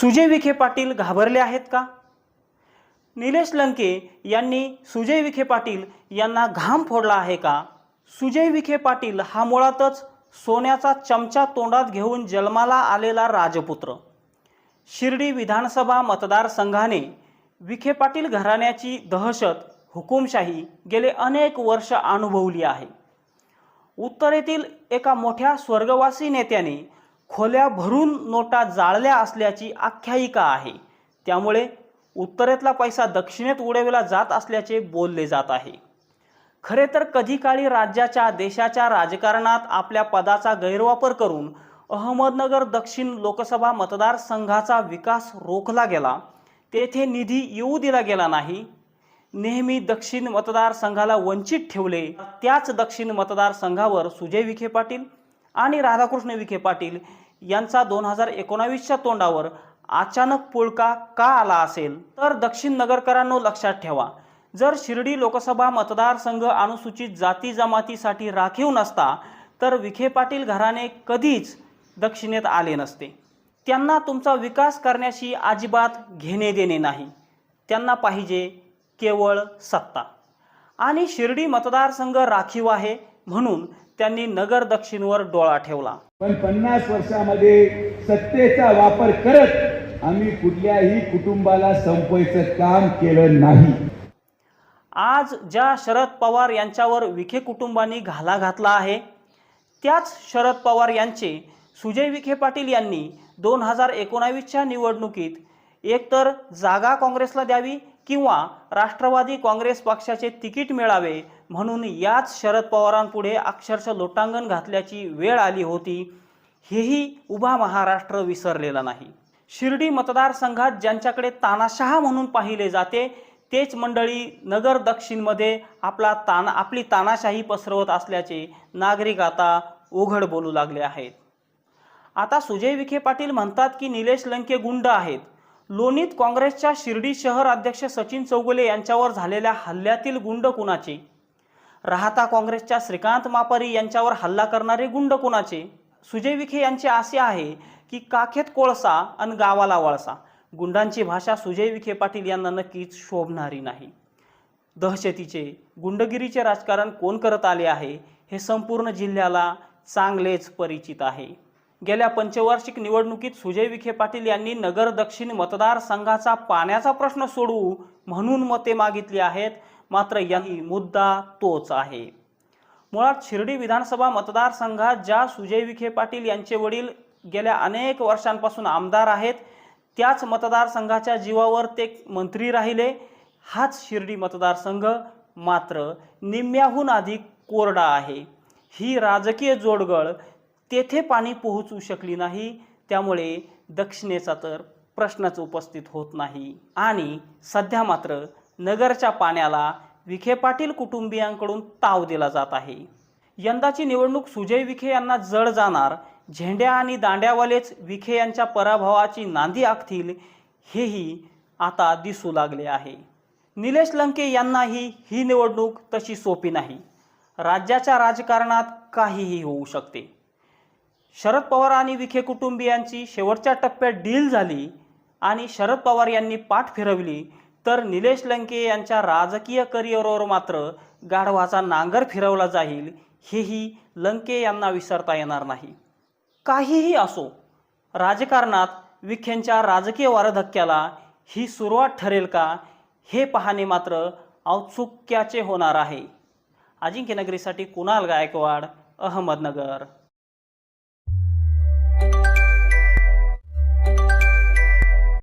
सुजय विखे पाटील घाबरले आहेत का? निलेश लंके यांनी सुजय विखे पाटील यांना घाम फोडला आहे का? सुजय विखे पाटील हा मुळातच सोन्याचा चमचा तोंडात घेऊन जन्माला आलेला राजपुत्र. शिर्डी विधानसभा मतदारसंघाने विखे पाटील घराण्याची दहशत हुकुमशाही गेले अनेक वर्ष अनुभवली आहे. उत्तरेतील एका मोठ्या स्वर्गवासी नेत्याने खोल्या भरून नोटा जाळल्या असल्याची आख्यायिका आहे. त्यामुळे उत्तरेतला पैसा दक्षिणेत उडविला जात असल्याचे बोलले जात आहे. खरे तर कधी काळी राज्याच्या देशाच्या राजकारणात आपल्या पदाचा गैरवापर करून अहमदनगर दक्षिण लोकसभा मतदारसंघाचा विकास रोखला गेला. तेथे निधी येऊ दिला गेला नाही. नेहमी दक्षिण मतदारसंघाला वंचित ठेवले. त्याच दक्षिण मतदारसंघावर सुजय विखे पाटील आणि राधाकृष्ण विखे पाटील यांचा दोन हजार एकोणावीसच्या तोंडावर अचानक पुळका का आला असेल तर दक्षिण नगरकरांनो लक्षात ठेवा. जर शिर्डी लोकसभा मतदारसंघ अनुसूचित जाती जमातीसाठी राखीव नसता तर विखे पाटील घराणे कधीच दक्षिणेत आले नसते. त्यांना तुमचा विकास करण्याशी अजिबात घेणे देणे नाही. त्यांना पाहिजे केवळ सत्ता. आणि शिर्डी मतदारसंघ राखीव आहे म्हणून त्यांनी नगर दक्षिणवर डोळा ठेवला. पण पन्नास वर्षामध्ये सत्तेचा वापर करत आम्ही कुठल्याही कुटुंबाला संपवायचं काम केलं नाही. आज ज्या शरद पवार यांच्यावर विखे कुटुंबांनी घाला घातला आहे त्याच शरद पवार यांचे सुजय विखे पाटील यांनी दोन हजार एकोणावीसच्या निवडणुकीत एकतर जागा काँग्रेसला द्यावी किंवा राष्ट्रवादी काँग्रेस पक्षाचे तिकीट मिळावे म्हणून याच शरद पवारांपुढे अक्षरशः लोटांगण घातल्याची वेळ आली होती. हेही उभा महाराष्ट्र विसरलेला नाही. शिर्डी मतदारसंघात ज्यांच्याकडे तानाशहा म्हणून पाहिले जाते तेच मंडळी नगर दक्षिणमध्ये आपला ताना आपली तानाशाही पसरवत असल्याचे नागरिक आता उघड बोलू लागले आहेत. आता सुजय विखे पाटील म्हणतात की निलेश लंके गुंड आहेत. लोणीत काँग्रेसच्या शिर्डी शहर अध्यक्ष सचिन चौगुले यांच्यावर झालेल्या हल्ल्यातील गुंड कुणाचे? राहता काँग्रेसच्या श्रीकांत मापारी यांच्यावर हल्ला करणारे गुंड कुणाचे? सुजय विखे यांचे असे आहे की काखेत कोळसा आणि गावाला वळसा. गुंडांची भाषा सुजय विखे पाटील यांना नक्कीच शोभणारी नाही. दहशतीचे गुंडगिरीचे राजकारण कोण करत आले आहे हे संपूर्ण जिल्ह्याला चांगलेच परिचित आहे. गेल्या पंचवार्षिक निवडणुकीत सुजय विखे पाटील यांनी नगर दक्षिण मतदारसंघाचा पाण्याचा प्रश्न सोडवू म्हणून मते मागितली आहेत. मात्र याही मुद्दा तोच आहे. मुळात शिर्डी विधानसभा मतदारसंघात ज्या सुजय विखे पाटील यांचे वडील गेल्या अनेक वर्षांपासून आमदार आहेत त्याच मतदारसंघाच्या जीवावर ते मंत्री राहिले. हाच शिर्डी मतदारसंघ मात्र निम्म्याहून अधिक कोरडा आहे. ही राजकीय जोडगळ तेथे पाणी पोहोचू शकली नाही त्यामुळे दक्षिणेचा तर प्रश्नच उपस्थित होत नाही. आणि सध्या मात्र नगरच्या पाण्याला विखे पाटील कुटुंबियांकडून ताव दिला जात आहे. यंदाची निवडणूक सुजय विखे यांना जड जाणार झेंड्या आणि दांड्यावालेच विखे यांच्या पराभवाची नांदी आखतील हेही आता दिसू लागले आहे. निलेश लंके यांनाही ही निवडणूक तशी सोपी नाही. राज्याच्या राजकारणात काहीही होऊ शकते. शरद पवार आणि विखे कुटुंबियांची शेवटच्या टप्प्यात डील झाली आणि शरद पवार यांनी पाठ फिरवली तर निलेश लंके यांच्या राजकीय करिअरवर मात्र गाढवाचा नांगर फिरवला जाईल हेही लंके यांना विसरता येणार नाही. काहीही असो राजकारणात विखेंच्या राजकीय वारधक्क्याला ही सुरुवात ठरेल का हे पाहणे मात्र औत्सुक्याचे होणार आहे. अजिंक्यनगरीसाठी कुणाल गायकवाड अहमदनगर.